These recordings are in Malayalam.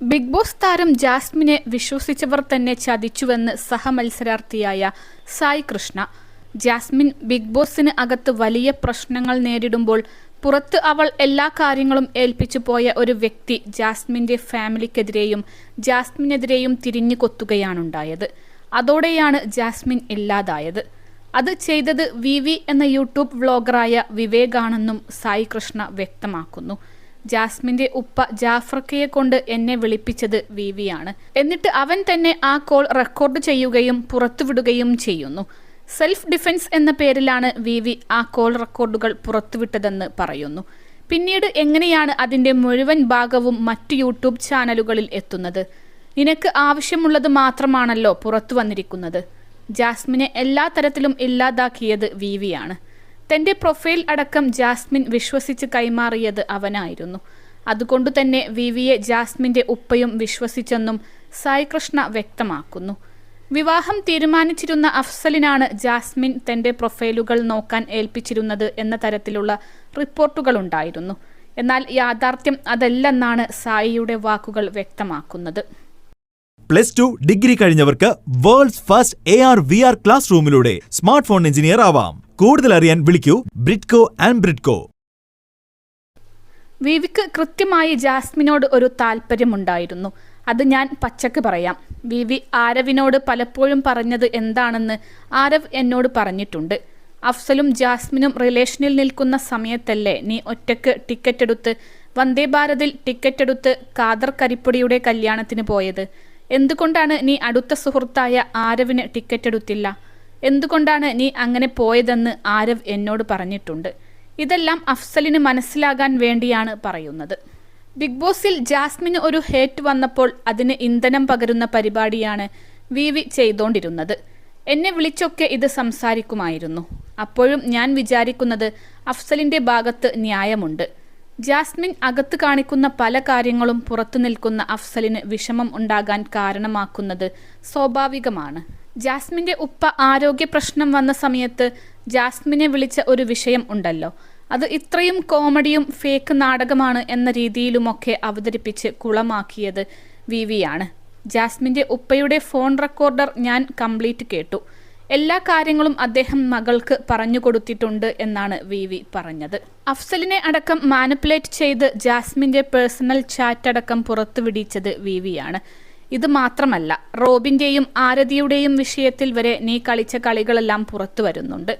ബിഗ് ബോസ് താരം ജാസ്മിനെ വിശ്വസിച്ചവർ തന്നെ ചതിച്ചുവെന്ന് സഹമത്സരാർത്ഥിയായ സായി കൃഷ്ണ. ജാസ്മിൻ ബിഗ് ബോസിന് അകത്ത് വലിയ പ്രശ്നങ്ങൾ നേരിടുമ്പോൾ പുറത്ത് അവൾ എല്ലാ കാര്യങ്ങളും ഏൽപ്പിച്ചു പോയ ഒരു വ്യക്തി ജാസ്മിന്റെ ഫാമിലിക്കെതിരെയും ജാസ്മിനെതിരെയും തിരിഞ്ഞു കൊത്തുകയാണുണ്ടായത്. അതോടെയാണ് ജാസ്മിൻ ഇല്ലാതായത്. അത് ചെയ്തത് വി എന്ന യൂട്യൂബ് വ്ളോഗറായ വിവേകാണെന്നും സായി കൃഷ്ണ വ്യക്തമാക്കുന്നു. ജാസ്മിന്റെ ഉപ്പ ജാഫ്രക്കയെ കൊണ്ട് എന്നെ വിളിപ്പിച്ചത് വിവിയാണ് എന്നിട്ട് അവൻ തന്നെ ആ കോൾ റെക്കോർഡ് ചെയ്യുകയും പുറത്തുവിടുകയും ചെയ്യുന്നു. സെൽഫ് ഡിഫൻസ് എന്ന പേരിലാണ് വി വി ആ കോൾ റെക്കോർഡുകൾ പുറത്തുവിട്ടതെന്ന് പറയുന്നു. പിന്നീട് എങ്ങനെയാണ് അതിന്റെ മുഴുവൻ ഭാഗവും മറ്റ് യൂട്യൂബ് ചാനലുകളിൽ എത്തുന്നത്? നിനക്ക് ആവശ്യമുള്ളത് മാത്രമാണല്ലോ പുറത്തു വന്നിരിക്കുന്നത്. ജാസ്മിനെ എല്ലാ തരത്തിലും ഇല്ലാതാക്കിയത് വി വിയാണ് തന്റെ പ്രൊഫൈൽ അടക്കം ജാസ്മിൻ വിശ്വസിച്ച് കൈമാറിയത് അവനായിരുന്നു. അതുകൊണ്ടു തന്നെ വി വിയെ ജാസ്മിന്റെ ഉപ്പയും വിശ്വസിച്ചെന്നും സായി കൃഷ്ണ വ്യക്തമാക്കുന്നു. വിവാഹം തീരുമാനിച്ചിരുന്ന അഫ്സലിനാണ് ജാസ്മിൻ തന്റെ പ്രൊഫൈലുകൾ നോക്കാൻ ഏൽപ്പിച്ചിരുന്നത് എന്ന തരത്തിലുള്ള റിപ്പോർട്ടുകളുണ്ടായിരുന്നു. എന്നാൽ യാഥാർത്ഥ്യം അതല്ലെന്നാണ് സായിയുടെ വാക്കുകൾ വ്യക്തമാക്കുന്നത്. Plus two degree കഴിഞ്ഞവർക്ക് world's first A R V R class റൂമിലൂടെ smart phone engineer ആവാം. കൂടുതൽ അറിയാൻ വിളിക്കൂ ബ്രിഡ്കോ ആൻഡ് ബ്രിഡ്കോ. വിവിക്ക് കൃത്യമായി ജാസ്മിനോട് ഒരു താല്പര്യമുണ്ടായിരുന്നു. അത് ഞാൻ പച്ചക്ക് പറയാം. വിവി ആരവിനോട് പലപ്പോഴും പറഞ്ഞത് എന്താണെന്ന് ആരവ് എന്നോട് പറഞ്ഞിട്ടുണ്ട്. അഫ്സലും ജാസ്മിനും റിലേഷനിൽ നിൽക്കുന്ന സമയത്തല്ലേ നീ ഒറ്റയ്ക്ക് ടിക്കറ്റ് എടുത്ത് വന്ദേ ഭാരതിൽ ടിക്കറ്റ് എടുത്ത് കാദർ കരിപ്പൊടിയുടെ കല്യാണത്തിന് പോയത്? എന്തുകൊണ്ടാണ് നീ അടുത്ത സുഹൃത്തായ ആരവിന് ടിക്കറ്റ് എടുത്തില്ല എന്തുകൊണ്ടാണ് നീ അങ്ങനെ പോയതെന്ന് ആരവ് എന്നോട് പറഞ്ഞിട്ടുണ്ട്. ഇതെല്ലാം അഫ്സലിന് മനസ്സിലാകാൻ വേണ്ടിയാണ് പറയുന്നത്. ബിഗ് ബോസിൽ ജാസ്മിന് ഒരു ഹേറ്റ് വന്നപ്പോൾ അതിന് ഇന്ധനം പകരുന്ന പരിപാടിയാണ് വി വി ചെയ്തോണ്ടിരുന്നത്. എന്നെ വിളിച്ചൊക്കെ ഇത് സംസാരിക്കുമായിരുന്നു. അപ്പോഴും ഞാൻ വിചാരിക്കുന്നത് അഫ്സലിന്റെ ഭാഗത്ത് ന്യായമുണ്ട്. ജാസ്മിൻ അകത്ത് കാണിക്കുന്ന പല കാര്യങ്ങളും പുറത്തു നിൽക്കുന്ന അഫ്സലിന് വിഷമം ഉണ്ടാകാൻ കാരണമാക്കുന്നത് സ്വാഭാവികമാണ്. ജാസ്മിന്റെ ഉപ്പ ആരോഗ്യ പ്രശ്നം വന്ന സമയത്ത് ജാസ്മിനെ വിളിച്ച ഒരു വിഷയം ഉണ്ടല്ലോ. അത് ഇത്രയും കോമഡിയും ഫേക്ക് നാടകമാണ് എന്ന രീതിയിലുമൊക്കെ അവതരിപ്പിച്ച് കുളമാക്കിയത് വി വിയാണ് ജാസ്മിന്റെ ഉപ്പയുടെ ഫോൺ റെക്കോർഡർ ഞാൻ കംപ്ലീറ്റ് കേട്ടു. എല്ലാ കാര്യങ്ങളും അദ്ദേഹം മകൾക്ക് പറഞ്ഞു കൊടുത്തിട്ടുണ്ട് എന്നാണ് വി വി പറഞ്ഞത്. അഫ്സലിനെ അടക്കം മാനിപ്പുലേറ്റ് ചെയ്ത് ജാസ്മിന്റെ പേഴ്സണൽ ചാറ്റ് അടക്കം പുറത്തുവിടിച്ചത് വി വിയാണ് ഇത് മാത്രമല്ല റോബിന്റെയും ആരതിയുടെയും വിഷയത്തിൽ വരെ നീ കളിച്ച കളികളെല്ലാം പുറത്തു വരുന്നുണ്ട്.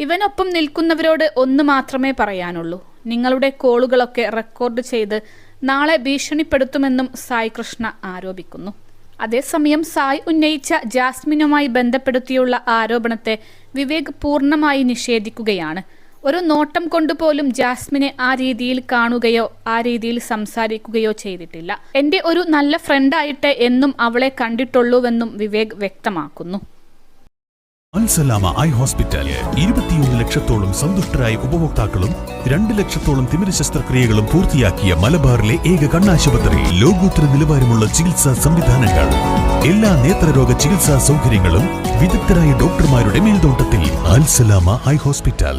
ഇവനൊപ്പം നിൽക്കുന്നവരോട് ഒന്ന് മാത്രമേ പറയാനുള്ളൂ. നിങ്ങളുടെ കോളുകളൊക്കെ റെക്കോർഡ് ചെയ്ത് നാളെ ഭീഷണിപ്പെടുത്തുമെന്നും സായി കൃഷ്ണ ആരോപിക്കുന്നു. അതേസമയം സായ് ഉന്നയിച്ച ജാസ്മിനുമായി ബന്ധപ്പെടുത്തിയുള്ള ആരോപണത്തെ വിവേക് പൂർണമായി നിഷേധിക്കുകയാണ്. ഒരു നോട്ടം കൊണ്ടുപോലും ജാസ്മിനെ ആ രീതിയിൽ കാണുകയോ ആ രീതിയിൽ സംസാരിക്കുകയോ ചെയ്തിട്ടില്ല. എന്റെ ഒരു നല്ല ഫ്രണ്ടായിട്ട് എന്നും അവളെ കണ്ടിട്ടുള്ളൂവെന്നും വിവേക് വ്യക്തമാക്കുന്നു. Al Salama eye hospital. ഇരുപത്തിയൊന്ന് ലക്ഷത്തോളം സന്തുഷ്ടരായ ഉപഭോക്താക്കളും രണ്ട് ലക്ഷത്തോളം തിമിര ശസ്ത്രക്രിയകളും പൂർത്തിയാക്കിയ മലബാറിലെ ഏക കണ്ണാശുപത്രി. ലോകോത്തര നിലവാരമുള്ള ചികിത്സാ സംവിധാനങ്ങൾ. എല്ലാ നേത്രരോഗ ചികിത്സാ സൗകര്യങ്ങളും വിദഗ്ധരായ ഡോക്ടർമാരുടെ മേൽനോട്ടത്തിൽ. Al Salama eye hospital.